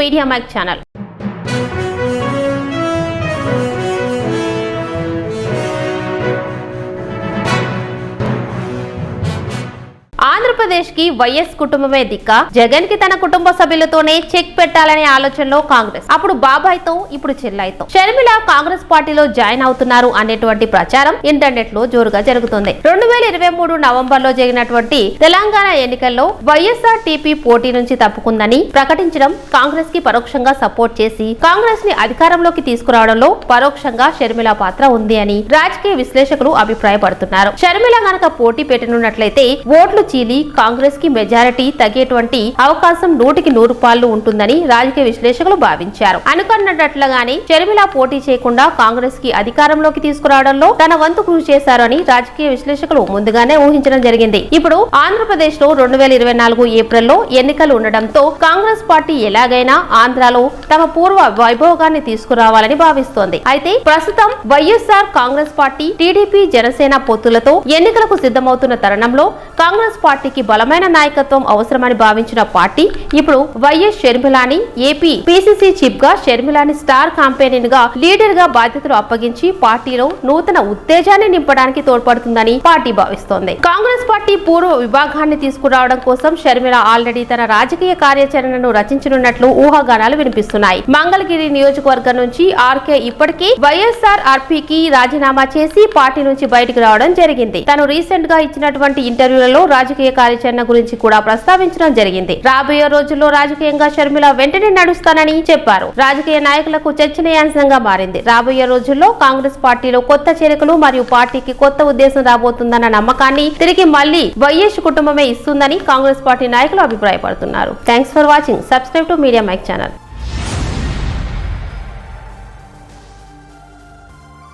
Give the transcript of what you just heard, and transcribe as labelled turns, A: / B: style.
A: Media mic channel. ఆంధ్రప్రదేశ్కి YS కుటుంబమే దిక్క. జగన్కి తన కుటుంబ సభ్యులతోనే చెక్ పెట్టాలనే ఆలోచనలో కాంగ్రెస్. అప్పుడు బాబాయ్తో ఇప్పుడు చెల్లాయితో. షర్మిల కాంగ్రెస్ పార్టీలో జాయిన్ అవుతున్నారు అనేటువంటి ప్రచారం ఇంటర్నెట్లో జోరుగా జరుగుతుంది. రెండు వేల ఇరవై మూడు నవంబర్లో జరిగినటువంటి తెలంగాణ ఎన్నికల్లో వైఎస్ఆర్ టీపీ పోటీ నుంచి తప్పుకుందని ప్రకటించడం కాంగ్రెస్కి పరోక్షంగా సపోర్ట్ చేసి కాంగ్రెస్ని అధికారంలోకి తీసుకురావడంలో పరోక్షంగా షర్మిల పాత్ర ఉంది అని రాజకీయ విశ్లేషకులు అభిప్రాయపడుతున్నారు. షర్మిల గనక పోటీ పెట్టనున్నట్లయితే ఓట్లు చీలి కాంగ్రెస్కి మెజారిటీ తగ్గేటువంటి అవకాశం నూటికి నూరు పాళ్ళు ఉంటుందని రాజకీయ విశ్లేషకులు భావించారు. అనుకున్నట్లుగానే షర్మిల పోటీ చేయకుండా కాంగ్రెస్కి అధికారంలోకి తీసుకురావడంలో తన వంతు కృషి చేశారని రాజకీయ విశ్లేషకులు ముందుగానే ఊహించడం జరిగింది. ఇప్పుడు ఆంధ్రప్రదేశ్లో రెండు వేల ఇరవై నాలుగు ఏప్రిల్లో ఎన్నికలు ఉండడంతో కాంగ్రెస్ పార్టీ ఎలాగైనా ఆంధ్రాలో తమ పూర్వ వైభోగాన్ని తీసుకురావాలని భావిస్తోంది. అయితే ప్రస్తుతం YSR Congress party TDP Janasena పొత్తులతో ఎన్నికలకు సిద్ధమవుతున్న తరుణంలో కాంగ్రెస్ పార్టీకి బలమైన నాయకత్వం అవసరమని భావించిన పార్టీ ఇప్పుడు వైఎస్ షర్మిలాని ఏపీ పిసిసి చీఫ్గా షర్మిలాని స్టార్ కాంపెయిన్గా లీడర్గా బాధ్యతలు అప్పగించి పార్టీలో నూతన ఉత్తేజాన్ని నింపడానికి తోడ్పడుతుందని పార్టీ భావిస్తోంది. కాంగ్రెస్ పార్టీ పూర్వ విభాగాన్ని తీసుకురావడం కోసం షర్మిల ఆల్రెడీ తన రాజకీయ కార్యాచరణను రచించనున్నట్లు ఊహాగానాలు వినిపిస్తున్నాయి. మంగళగిరి నియోజకవర్గం నుంచి ఆర్కే ఇప్పటికీ వైఎస్ఆర్ ఆర్పీకి రాజీనామా చేసి పార్టీ నుంచి బయటకు రావడం జరిగింది. తను రీసెంట్గా ఇచ్చినటువంటి ఇంటర్వ్యూలలో రాజకీయ కార్యాచరణ గురించి కూడా ప్రస్తావించడం జరిగింది. రాబోయే రోజుల్లో రాజకీయంగా షర్మిల వెంటనే నడుస్తానని చెప్పారు. రాజకీయ నాయకులకు చర్చనీయాంశంగా మారింది. రాబోయే రోజుల్లో కాంగ్రెస్ పార్టీలో కొత్త చేరికలు మరియు పార్టీకి కొత్త ఉద్దేశం రాబోతుందన్న నమ్మకాన్ని తిరిగి మళ్ళీ వైఎస్ కుటుంబమే ఇస్తుందని కాంగ్రెస్ పార్టీ నాయకులు అభిప్రాయపడుతున్నారు. Thanks for watching subscribe to media mic channel